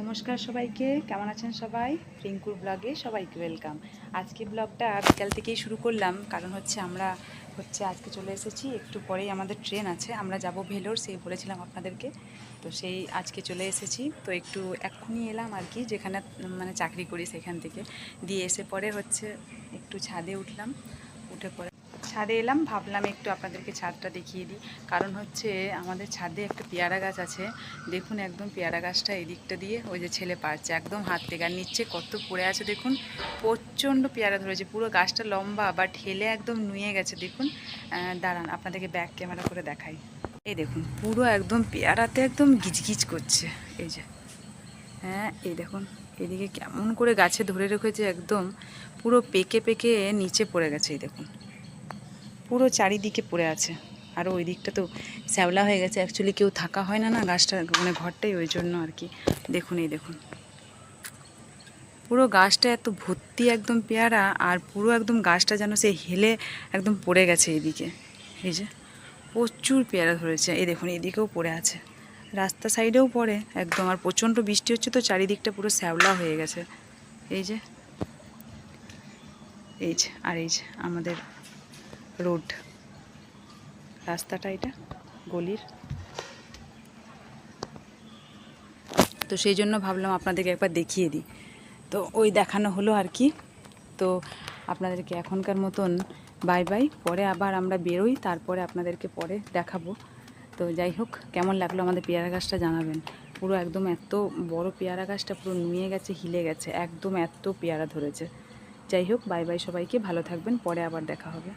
নমস্কার সবাইকে, কেমন আছেন সবাই? রিঙ্কুর ব্লগে সবাইকে ওয়েলকাম আজকে ব্লগটা বিকাল থেকেই শুরু করলাম, কারণ হচ্ছে আমরা হচ্ছে আজকে চলে এসেছি, একটু পরেই আমাদের ট্রেন আছে, আমরা যাব ভেলোর, সেই বলেছিলাম আপনাদেরকে। তো সেই আজকে চলে এসেছি, তো একটু এক্ষুনি এলাম আর কি, যেখানে মানে চাকরি করি সেখান থেকে। দিয়ে এসে পরে হচ্ছে একটু ছাদে উঠলাম, উঠে পরে ছাদে এলাম, ভাবলাম একটু আপনাদেরকে ছাদটা দেখিয়ে দিই। কারণ হচ্ছে আমাদের ছাদে একটা পেয়ারা গাছ আছে। দেখুন একদম পেয়ারা গাছটা এদিকটা দিয়ে ওই যে ছেলে পারছে, একদম হাত থেকে। আর নিচে কত পড়ে আছে দেখুন, প্রচণ্ড পেয়ারা ধরেছে। পুরো গাছটা লম্বা বা ঠেলে একদম নুয়ে গেছে। দেখুন দাঁড়ান, আপনাদেরকে ব্যাক ক্যামেরা করে দেখাই। এই দেখুন, পুরো একদম পেয়ারাতে একদম গিজগিজ করছে। এই যে হ্যাঁ এই দেখুন, এদিকে কেমন করে গাছে ধরে রেখেছে একদম। পুরো পেকে পেকে নিচে পড়ে গেছে, এই দেখুন। পুরো চারিদিকে পড়ে আছে। আর ওই দিকটা তো শ্যাওলা হয়ে গেছে। অ্যাকচুয়ালি কেউ থাকা হয় না না গাছটা মানে ঘরটাই ওই জন্য আর কি। দেখুন, এই দেখুন। পুরো গাছটা এত ভর্তি একদম পেয়ারা আর পুরো একদম গাছটা যেন সে হেলে একদম পড়ে গেছে এদিকে। এই যে প্রচুর পেয়ারা ধরেছে। এই দেখুন এদিকেও পড়ে আছে। রাস্তা সাইডেও পড়ে একদম। আর প্রচণ্ড বৃষ্টি হচ্ছে তো চারিদিকটা পুরো শ্যাওলা হয়ে গেছে। এই যে এই যে, আর এই যে আমাদের রোড। রাস্তাটা এটা, গলির। তো সেই জন্য ভাবলাম আপনাদেরকে একবার দেখিয়ে দিই। তো ওই দেখানো হলো আর কি। তো আপনাদেরকে এখনকার মতন বাই বাই। পরে আবার আমরা বেরোই, তারপরে আপনাদেরকে পরে দেখাবো। তো যাই হোক, কেমন লাগল আমাদের পেয়ারা গাছটা জানাবেন। পুরো একদম এত বড় পেয়ারা গাছটা পুরো নুয়ে গেছে, হিলে গেছে, একদম এত পেয়ারা ধরেছে। যাই হোক, বাই বাই সবাইকে, ভালো থাকবেন, পরে আবার দেখা হবে।